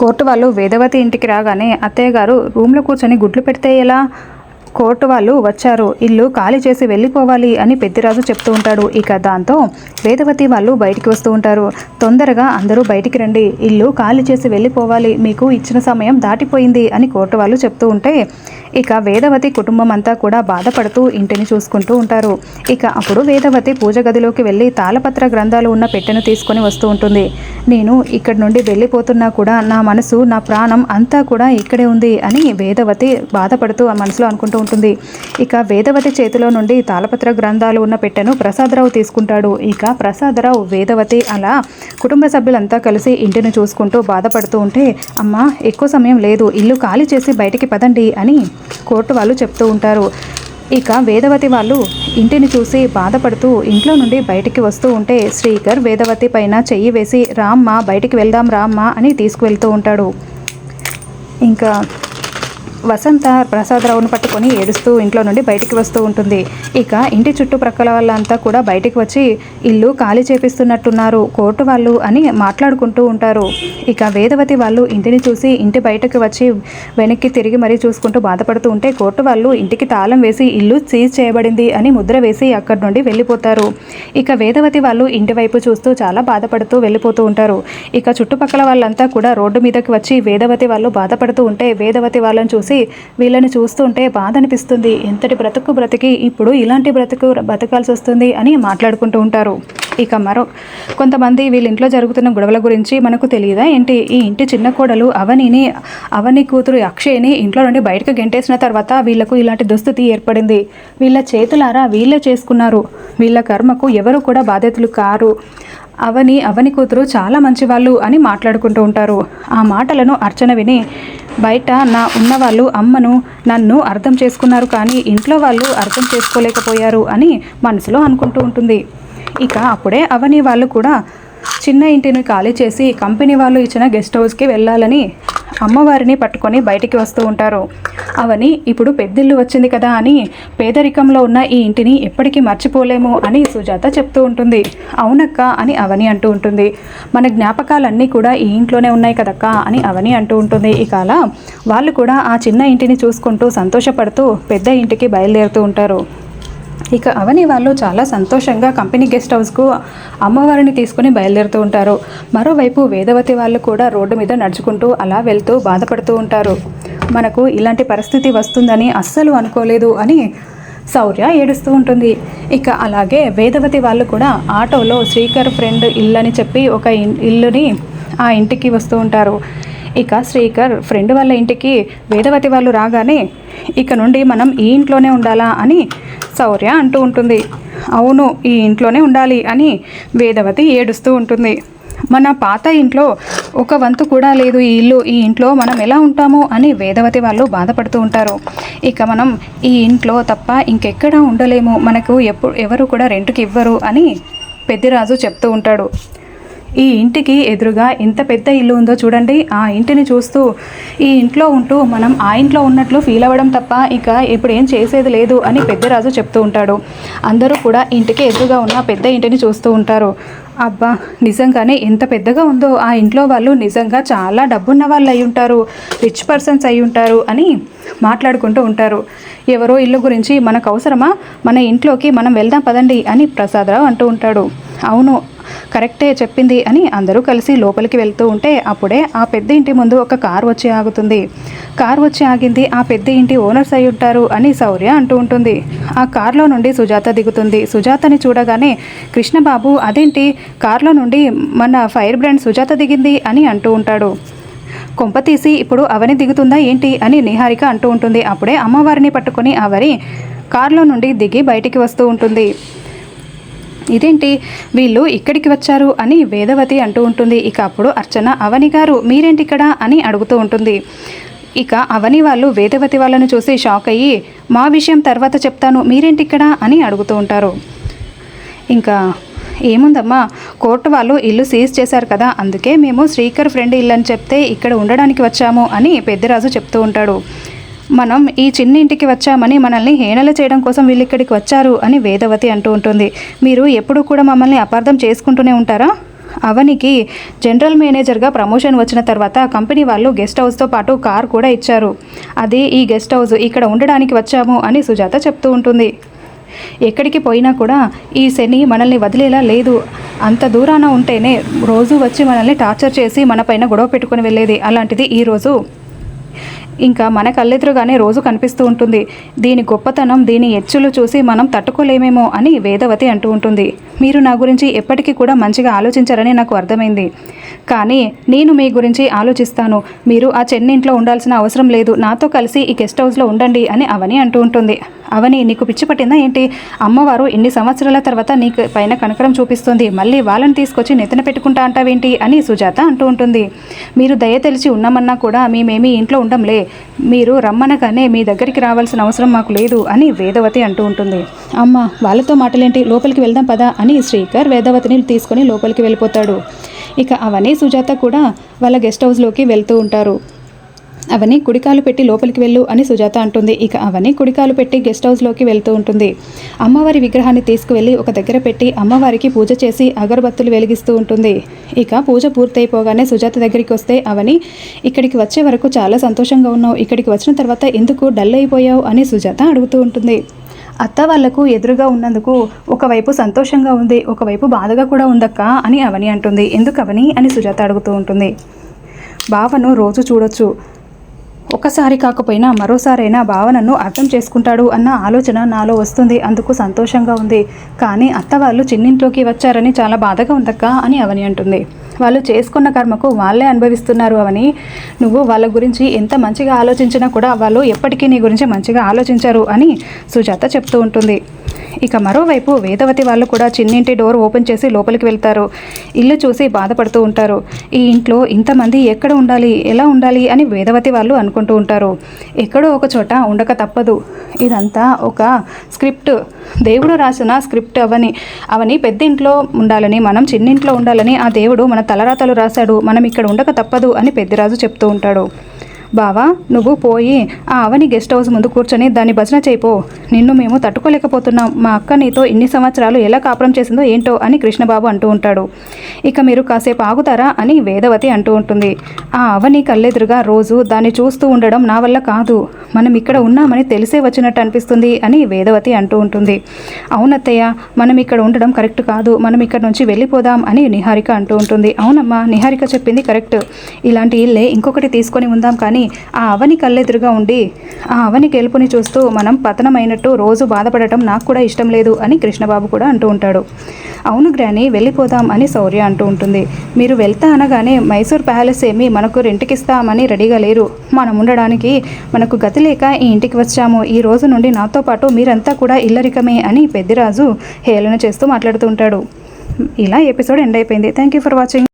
Court వాళ్ళు వేదవతి ఇంటికి రాగానే అత్తయ్య గారు రూమ్లో కూర్చొని గుడ్లు పెడితే ఎలా? కోర్టు వాళ్ళు వచ్చారు. ఇల్లు ఖాళీ చేసి వెళ్ళిపోవాలి అని పెద్దిరాజు చెప్తూ ఉంటాడు. ఇక దాంతో వేదవతి వాళ్ళు బయటికి వస్తూ ఉంటారు. తొందరగా అందరూ బయటికి రండి. ఇల్లు ఖాళీ చేసి వెళ్ళిపోవాలి. మీకు ఇచ్చిన సమయం దాటిపోయింది అని కోర్టు వాళ్ళు చెప్తూ ఉంటే ఇక వేదవతి కుటుంబం అంతా కూడా బాధపడుతూ ఇంటిని చూసుకుంటూ ఉంటారు. ఇక అప్పుడు వేదవతి పూజ గదిలోకి వెళ్ళి తాళపత్ర గ్రంథాలు ఉన్న పెట్టెను తీసుకొని వస్తూ ఉంటుంది. నేను ఇక్కడి నుండి వెళ్ళిపోతున్నా కూడా నా మనసు నా ప్రాణం అంతా కూడా ఇక్కడే ఉంది అని వేదవతి బాధపడుతూ ఆ మనసులో అనుకుంటూ ఉంటుంది. ఇక వేదవతి చేతిలో నుండి తాళపత్ర గ్రంథాలు ఉన్న పెట్టెను ప్రసాదరావు తీసుకుంటాడు. ఇక ప్రసాదరావు వేదవతి అలా కుటుంబ సభ్యులంతా కలిసి ఇంటిని చూసుకుంటూ బాధపడుతూ ఉంటే అమ్మా ఎక్కువ సమయం లేదు. ఇల్లు ఖాళీ చేసి బయటికి పదండి అని కోర్టు వాళ్ళు చెప్తూ ఉంటారు. ఇక వేదవతి వాళ్ళు ఇంటిని చూసి బాధపడుతూ ఇంట్లో నుండి బయటికి వస్తూ ఉంటే శ్రీకర్ వేదవతి పైన చెయ్యి వేసి రామ్మ బయటికి వెళ్దాం రామ్మ అని తీసుకువెళ్తూ ఉంటాడు. ఇంకా వసంత ప్రసాదరావును పట్టుకొని ఏడుస్తూ ఇంట్లో నుండి బయటికి వస్తూ ఉంటుంది. ఇక ఇంటి చుట్టుప్రక్కల వాళ్ళంతా కూడా బయటికి వచ్చి ఇల్లు ఖాళీ చేపిస్తున్నట్టున్నారు. కోర్టు వాళ్ళు అని మాట్లాడుకుంటూ ఉంటారు. ఇక వేదవతి వాళ్ళు ఇంటిని చూసి ఇంటి బయటకు వచ్చి వెనక్కి తిరిగి మరీ చూసుకుంటూ బాధపడుతూ ఉంటే కోర్టు వాళ్ళు ఇంటికి తాళం వేసి ఇల్లు సీజ్ చేయబడింది అని ముద్ర వేసి అక్కడి నుండి వెళ్ళిపోతారు. ఇక వేదవతి వాళ్ళు ఇంటి వైపు చూస్తూ చాలా బాధపడుతూ వెళ్ళిపోతూ ఉంటారు. ఇక చుట్టుపక్కల వాళ్ళంతా కూడా రోడ్డు మీదకి వచ్చి వేదవతి వాళ్ళు బాధపడుతూ ఉంటే వేదవతి వాళ్ళని చూసి వీళ్ళని చూస్తుంటే బాధ అనిపిస్తుంది ఎంతటి బ్రతుకు బ్రతికి ఇప్పుడు ఇలాంటి బ్రతుకు బ్రతకాల్సి వస్తుంది అని మాట్లాడుకుంటూ ఉంటారు. ఇక మరో కొంతమంది వీళ్ళ ఇంట్లో జరుగుతున్న గొడవల గురించి మనకు తెలియదా ఏంటి? ఈ ఇంటి చిన్న కోడలు అవనిని అవని కూతురు అక్షయ్ని ఇంట్లో నుండి బయటకు గెంటేసిన తర్వాత వీళ్ళకు ఇలాంటి దుస్థితి ఏర్పడింది. వీళ్ళ చేతులారా వీళ్ళే చేసుకున్నారు. వీళ్ళ కర్మకు ఎవరు కూడా బాధ్యతలు కారు. అవని అవని కూతురు చాలా మంచివాళ్ళు అని మాట్లాడుకుంటూ ఉంటారు. ఆ మాటలను అర్చన విని బయట నా ఉన్నవాళ్ళు అమ్మను నన్ను అర్థం చేసుకున్నారు కానీ ఇంట్లో వాళ్ళు అర్థం చేసుకోలేకపోయారు అని మనసులో అనుకుంటూ ఉంటుంది. ఇక అప్పుడే అవని వాళ్ళు కూడా చిన్న ఇంటిని ఖాళీ చేసి కంపెనీ వాళ్ళు ఇచ్చిన గెస్ట్ హౌస్కి వెళ్ళాలని అమ్మవారిని పట్టుకొని బయటికి వస్తూ ఉంటారు. అవని ఇప్పుడు పెద్దిల్లు వచ్చింది కదా అని పేదరికంలో ఉన్న ఈ ఇంటిని ఎప్పటికీ మర్చిపోలేము అని సుజాత చెప్తూ ఉంటుంది. అవునక్క అని అవని అంటూ ఉంటుంది. మన జ్ఞాపకాలన్నీ కూడా ఈ ఇంట్లోనే ఉన్నాయి కదక్క అని అవని అంటూ ఉంటుంది. ఇక అలా వాళ్ళు కూడా ఆ చిన్న ఇంటిని చూసుకుంటూ సంతోషపడుతూ పెద్ద ఇంటికి బయలుదేరుతూ ఉంటారు. ఇక అవని వాళ్ళు చాలా సంతోషంగా కంపెనీ గెస్ట్ హౌస్కు అమ్మవారిని తీసుకుని బయలుదేరుతూ ఉంటారు. మరోవైపు వేదవతి వాళ్ళు కూడా రోడ్డు మీద నడుచుకుంటూ అలా వెళ్తూ బాధపడుతూ ఉంటారు. మనకు ఇలాంటి పరిస్థితి వస్తుందని అస్సలు అనుకోలేదు అని శౌర్య ఏడుస్తూ ఉంటుంది. ఇక అలాగే వేదవతి వాళ్ళు కూడా ఆటోలో శ్రీకర్ ఫ్రెండ్ ఇల్లు అని చెప్పి ఒక ఇన్- ఇల్లుని ఆ ఇంటికి వస్తూ ఉంటారు. ఇక శ్రీకర్ ఫ్రెండ్ వాళ్ళ ఇంటికి వేదవతి వాళ్ళు రాగానే ఇక నుండి మనం ఈ ఇంట్లోనే ఉండాలా? అని శౌర్య అంటూ ఉంటుంది. అవును ఈ ఇంట్లోనే ఉండాలి అని వేదవతి ఏడుస్తూ ఉంటుంది. మన పాత ఇంట్లో ఒక వంతు కూడా లేదు ఈ ఇల్లు. ఈ ఇంట్లో మనం ఎలా ఉంటామో? అని వేదవతి వాళ్ళు బాధపడుతూ ఉంటారు. ఇక మనం ఈ ఇంట్లో తప్ప ఇంకెక్కడా ఉండలేము. మనకు ఎప్పుడు ఎవరు కూడా రెంట్కి ఇవ్వరు అని పెద్దిరాజు చెప్తూ ఉంటాడు. ఈ ఇంటికి ఎదురుగా ఎంత పెద్ద ఇల్లు ఉందో చూడండి. ఆ ఇంటిని చూస్తూ ఈ ఇంట్లో ఉంటూ మనం ఆ ఇంట్లో ఉన్నట్లు ఫీల్ అవ్వడం తప్ప ఇక ఇప్పుడు ఏం చేసేది లేదు అని పెద్దరాజు చెప్తూ ఉంటాడు. అందరూ కూడా ఇంటికి ఎదురుగా ఉన్న పెద్ద ఇంటిని చూస్తూ ఉంటారు. అబ్బా నిజంగానే ఎంత పెద్దగా ఉందో. ఆ ఇంట్లో వాళ్ళు నిజంగా చాలా డబ్బున్న వాళ్ళు అయి ఉంటారు. రిచ్ పర్సన్స్ అయి ఉంటారు అని మాట్లాడుకుంటూ ఉంటారు. ఎవరో ఇల్లు గురించి మనకు అవసరమా? మన ఇంట్లోకి మనం వెళ్దాం పదండి అని ప్రసాదరావు అంటూ ఉంటాడు. అవును కరెక్టే చెప్పింది అని అందరూ కలిసి లోపలికి వెళ్తూ ఉంటే అప్పుడే ఆ పెద్ద ఇంటి ముందు ఒక కారు వచ్చి ఆగుతుంది. కారు వచ్చి ఆగింది. ఆ పెద్ద ఇంటి ఓనర్స్ అయి ఉంటారు అని శౌర్య అంటూ ఉంటుంది. ఆ కార్లో నుండి సుజాత దిగుతుంది. సుజాతని చూడగానే కృష్ణబాబు అదేంటి? కార్లో నుండి మన ఫైర్ బ్రాండ్ సుజాత దిగింది అని అంటూ ఉంటాడు. కొంప తీసి ఇప్పుడు అవని దిగుతుందా ఏంటి? అని నిహారిక అంటూ ఉంటుంది. అప్పుడే అమ్మవారిని పట్టుకొని అవరి కారులో నుండి దిగి బయటికి వస్తూ ఉంటుంది. ఇదేంటి? వీళ్ళు ఇక్కడికి వచ్చారు అని వేదవతి అంటూ ఉంటుంది. ఇక అప్పుడు అర్చన అవని గారు మీరేంటి ఇక్కడ? అని అడుగుతూ ఉంటుంది. ఇక అవని వాళ్ళు వేదవతి వాళ్ళను చూసి షాక్ అయ్యి మా విషయం తర్వాత చెప్తాను. మీరేంటి ఇక్కడ? అని అడుగుతూ ఉంటారు. ఇంకా ఏముందమ్మా? కోర్టు వాళ్ళు ఇల్లు సీజ్ చేశారు కదా. అందుకే మేము శ్రీకర్ ఫ్రెండ్ ఇల్లు అని చెప్తే ఇక్కడ ఉండడానికి వచ్చాము అని పెద్దరాజు చెప్తూ ఉంటాడు. మనం ఈ చిన్న ఇంటికి వచ్చామని మనల్ని హేళన చేయడం కోసం వీళ్ళు ఇక్కడికి వచ్చారు అని వేదవతి అంటూ ఉంటుంది. మీరు ఎప్పుడు కూడా మమ్మల్ని అపార్థం చేసుకుంటూనే ఉంటారా? అవనికి జనరల్ మేనేజర్గా ప్రమోషన్ వచ్చిన తర్వాత కంపెనీ వాళ్ళు గెస్ట్ హౌస్తో పాటు కార్ కూడా ఇచ్చారు. అది ఈ గెస్ట్ హౌస్ ఇక్కడ ఉండడానికి వచ్చాము అని సుజాత చెప్తూ ఉంటుంది. ఎక్కడికి పోయినా కూడా ఈ శని మనల్ని వదిలేలా లేదు. అంత దూరాన ఉంటేనే రోజు వచ్చి మనల్ని టార్చర్ చేసి మన పైన గొడవ పెట్టుకుని వెళ్ళేది. అలాంటిది ఈరోజు ఇంకా మన కళ్ళెదురుగానే రోజు కనిపిస్తూ ఉంటుంది. దీని గొప్పతనం దీని ఎచ్చులు చూసి మనం తట్టుకోలేమేమో అని వేదవతి అంటూ ఉంటుంది. మీరు నా గురించి ఎప్పటికీ కూడా మంచిగా ఆలోచించారని నాకు అర్థమైంది. కానీ నేను మీ గురించి ఆలోచిస్తాను. మీరు ఆ చెన్నింట్లో ఉండాల్సిన అవసరం లేదు. నాతో కలిసి ఈ గెస్ట్ హౌస్లో ఉండండి అని అవని అంటూ ఉంటుంది. అవని నీకు పిచ్చి పట్టిందా ఏంటి? అమ్మవారు ఇన్ని సంవత్సరాల తర్వాత నీకు పైన కనకరం చూపిస్తుంది. మళ్ళీ వాళ్ళని తీసుకొచ్చి నితన పెట్టుకుంటా అంటావేంటి అని సుజాత అంటూ ఉంటుంది. మీరు దయ తెలిసి ఉన్నామన్నా కూడా మేమేమీ ఇంట్లో ఉండంలే. మీరు రమ్మనగానే మీ దగ్గరికి రావాల్సిన అవసరం మాకు లేదు అని వేదవతి అంటూ ఉంటుంది. అమ్మ వాళ్ళతో మాటలేంటి? లోపలికి వెళ్దాం పదా అని శ్రీకర్ వేదవతిని తీసుకొని లోపలికి వెళ్ళిపోతాడు. ఇక అవని సుజాత కూడా వాళ్ళ గెస్ట్ హౌస్లోకి వెళ్తూ ఉంటారు. అవని కుడికాలు పెట్టి లోపలికి వెళ్ళు అని సుజాత అంటుంది. ఇక అవని కుడికాలు పెట్టి గెస్ట్ హౌస్లోకి వెళ్తూ ఉంటుంది. అమ్మవారి విగ్రహాన్ని తీసుకువెళ్ళి ఒక దగ్గర పెట్టి అమ్మవారికి పూజ చేసి అగరబత్తులు వెలిగిస్తూ ఉంటుంది. ఇక పూజ పూర్తయిపోగానే సుజాత దగ్గరికి వస్తే అవని ఇక్కడికి వచ్చే వరకు చాలా సంతోషంగా ఉన్నావు. ఇక్కడికి వచ్చిన తర్వాత ఎందుకు డల్ అయిపోయావు? అని సుజాత అడుగుతూ ఉంటుంది. అత్త వాళ్ళకు ఎదురుగా ఉన్నందుకు ఒకవైపు సంతోషంగా ఉంది ఒకవైపు బాధగా కూడా ఉందక్క అని అవని అంటుంది. ఎందుకు అవని అని సుజాత అడుగుతూ ఉంటుంది. భావను రోజు చూడొచ్చు. ఒకసారి కాకపోయినా మరోసారైనా భావనను అర్థం చేసుకుంటాడు అన్న ఆలోచన నాలో వస్తుంది. అందుకు సంతోషంగా ఉంది. కానీ అత్త వాళ్ళు చిన్నింట్లోకి వచ్చారని చాలా బాధగా ఉందక్క అని అవని అంటుంది. వాళ్ళు చేసుకున్న కర్మకు వాళ్ళే అనుభవిస్తున్నారు అవని నువ్వు వాళ్ళ గురించి ఎంత మంచిగా ఆలోచించినా కూడా వాళ్ళు ఎప్పటికీ నీ గురించి మంచిగా ఆలోచించారు అని సుజాత చెప్తూ ఉంటుంది. ఇక మరోవైపు వేదవతి వాళ్ళు కూడా చిన్నింటి డోర్ ఓపెన్ చేసి లోపలికి వెళ్తారు. ఇల్లు చూసి బాధపడుతూ ఉంటారు. ఈ ఇంట్లో ఇంతమంది ఎక్కడ ఉండాలి ఎలా ఉండాలి అని వేదవతి వాళ్ళు అనుకుంటూ ఉంటారు. ఎక్కడో ఒక చోట ఉండక తప్పదు. ఇదంతా ఒక స్క్రిప్ట్. దేవుడు రాసిన స్క్రిప్ట్ అవని అవని పెద్ద ఇంట్లో ఉండాలని మనం చిన్నింట్లో ఉండాలని ఆ దేవుడు మన తలరాతలు రాశాడు మనం ఇక్కడ ఉండక తప్పదు అని పెద్దరాజు చెప్తూ ఉంటాడు. బావా నువ్వు పోయి ఆ అవని గెస్ట్ హౌస్ ముందు కూర్చొని దాన్ని భజన చేయిపో. నిన్ను మేము తట్టుకోలేకపోతున్నాం. మా అక్క నీతో ఇన్ని సంవత్సరాలు ఎలా కాపురం చేసిందో ఏంటో అని కృష్ణబాబు అంటూ ఉంటాడు. ఇక మీరు కాసేపు ఆగుతారా అని వేదవతి అంటూ ఉంటుంది. ఆ అవని కళ్ళెదురుగా రోజు దాన్ని చూస్తూ ఉండడం నా వల్ల కాదు. మనం ఇక్కడ ఉన్నామని తెలిసే వచ్చినట్టు అనిపిస్తుంది అని వేదవతి అంటూ ఉంటుంది. అవునత్తయ్య మనం ఇక్కడ ఉండడం కరెక్ట్ కాదు. మనం ఇక్కడ నుంచి వెళ్ళిపోదాం అని నిహారిక అంటూ ఉంటుంది. అవునమ్మా నిహారిక చెప్పింది కరెక్ట్. ఇలాంటి ఇల్లే ఇంకొకటి తీసుకొని ఉందాం కానీ ఆ అవని కళ్ళెదురుగా ఉండి ఆ అవని గెలుపుని చూస్తూ మనం పతనమైనట్టు రోజు బాధపడటం నాకు కూడా ఇష్టం లేదు అని కృష్ణబాబు కూడా అంటూ ఉంటాడు. అవును గ్రాని వెళ్ళిపోదాం అని శౌర్య అంటూ ఉంటుంది. మీరు వెళ్తా అనగానే మైసూర్ ప్యాలెస్ ఏమి మనకు రెంట్కిస్తామని రెడీగా లేరు. మనం ఉండడానికి మనకు గతి లేక ఈ ఇంటికి వచ్చాము. ఈ రోజు నుండి నాతో పాటు మీరంతా కూడా ఇల్లరికమే అని పెద్దిరాజు హేళన చేస్తూ మాట్లాడుతూ ఉంటాడు. ఇలా ఎపిసోడ్ ఎండ్ అయిపోయింది. Thank you for watching.